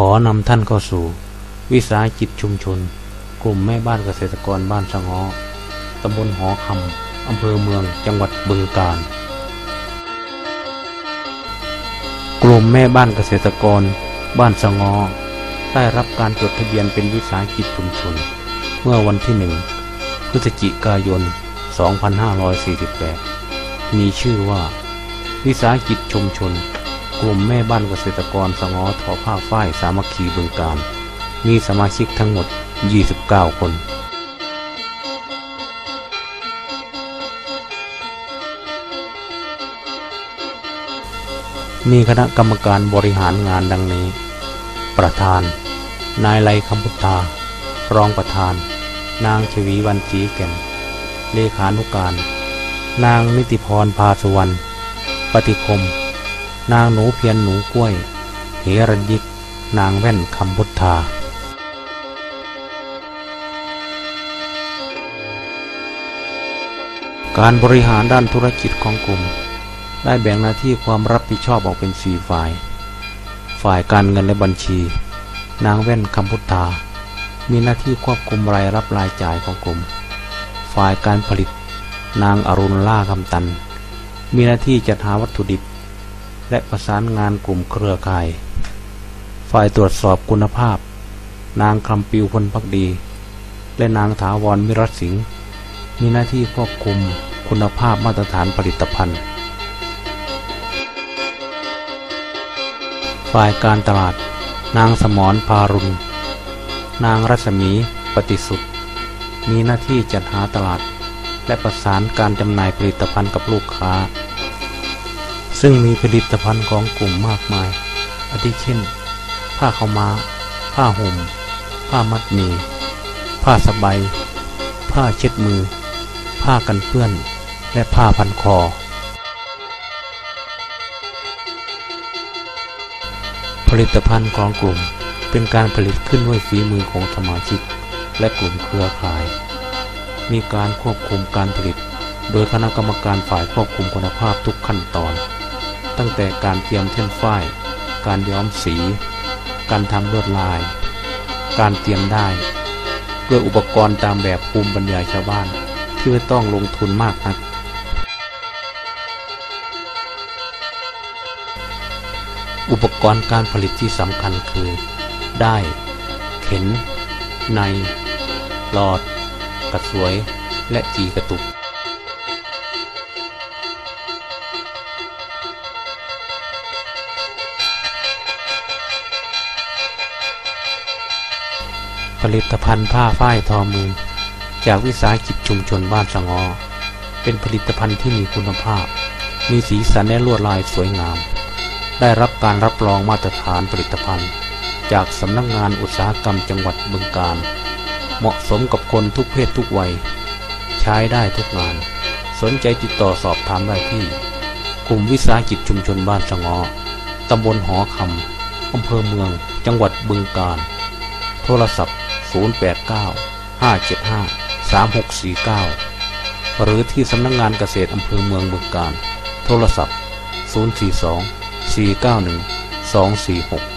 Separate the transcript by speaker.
Speaker 1: ขอนำท่านเข้าสู่ วิสาหกิจชุมชน กลุ่มแม่บ้านเกษตรกรบ้านสะงอตำบลหอคำอำเภอเมืองจังหวัดบึงกาฬกลุ่มแม่บ้านเกษตรกร บ้านสะงอได้รับการจดทะเบียนเป็นวิสาหกิจชุมชน เมื่อวันที่หนึ่งพฤศจิกายน 2548 มีชื่อว่า วิสาหกิจชุมชน กลุ่มแม่บ้านเกษตรกรสงอทอผ้าฝ้ายสามัคคีบึงการ มีสมาชิกทั้งหมด 29 คนมีคณะกรรมการบริหารงานดังนี้ ประธาน นายไลคำพุทธารองประธาน นางชวีวันจีแก่น เลขานุการ นางนิติพรพาสุวรรณ ปฏิคม นางหนูเพียรหนูกล้วยเหรัญยิก นางแว่นคำพุทธาการบริหารด้านธุรกิจของกลุ่ม ได้แบ่งหน้าที่ความรับผิดชอบออกเป็นสี่ฝ่าย ฝ่ายการเงินและบัญชี นางแว่นคำพุทธา มีหน้าที่ควบคุมรายรับรายจ่ายของกลุ่ม ฝ่ายการผลิต นางอรุณล่าคำตัน มีหน้าที่จัดหาวัตถุดิบ และประสานงานกลุ่มเครือข่าย ฝ่ายตรวจสอบคุณภาพ นางคำปิวพลพักดี และนางถาวรมิรัตสิงห์มีหน้าที่ควบคุมคุณภาพมาตรฐานผลิตภัณฑ์ ฝ่ายการตลาด นางสมรพารุณ นางรัศมีปฏิสุทธิ์มีหน้าที่จัดหาตลาด และประสานการจำหน่ายผลิตภัณฑ์กับลูกค้า ซึ่งมีผลิตภัณฑ์ของกลุ่มมากมาย อาทิเช่น ผ้าขาวม้า ผ้าห่ม ผ้ามัดหมีผ้าสบายผ้าเช็ดมือ ผ้ากันเปื้อน และผ้าพันคอ ผลิตภัณฑ์ของกลุ่มเป็นการผลิตขึ้นด้วยฝีมือของสมาชิก และกลุ่มเครือข่าย มีการควบคุมการผลิต โดยคณะกรรมการฝ่ายควบคุมคุณภาพทุกขั้นตอน ตั้งแต่การเตรียมเท่นฝ้าย การย้อมสี การทำลวดลาย การเตรียมได้ ด้วยอุปกรณ์ตามแบบภูมิปัญญาชาวบ้าน ที่ไม่ต้องลงทุนมากนัก อุปกรณ์การผลิตที่สำคัญคือ ได้ เข็น ใน หลอด กระสวย และจีกระตุก ผลิตภัณฑ์ผ้าฝ้ายทอมือ จากวิสาหกิจชุมชนบ้านสงอเป็นผลิตภัณฑ์ที่มีคุณภาพ มีสีสันและลวดลายสวยงาม ได้รับการรับรองมาตรฐานผลิตภัณฑ์ จากสำนักงงานอุตสาหกรรมจังหวัดบึงกาฬเหมาะสมกับคนทุกเพศทุกวัย ใช้ได้ทุกงาน สนใจติดต่อสอบถามได้ที่กลุ่มวิสาหกิจชุมชนบ้านสงอตำบลหอคำอำเภอเมือง จังหวัดบึงกาฬ โทรศัพท์ 089 575 3649 หรือที่สำนักงงานเกษตรอำเภอเมืองบึงการ โทรศัพท์ 042 491 246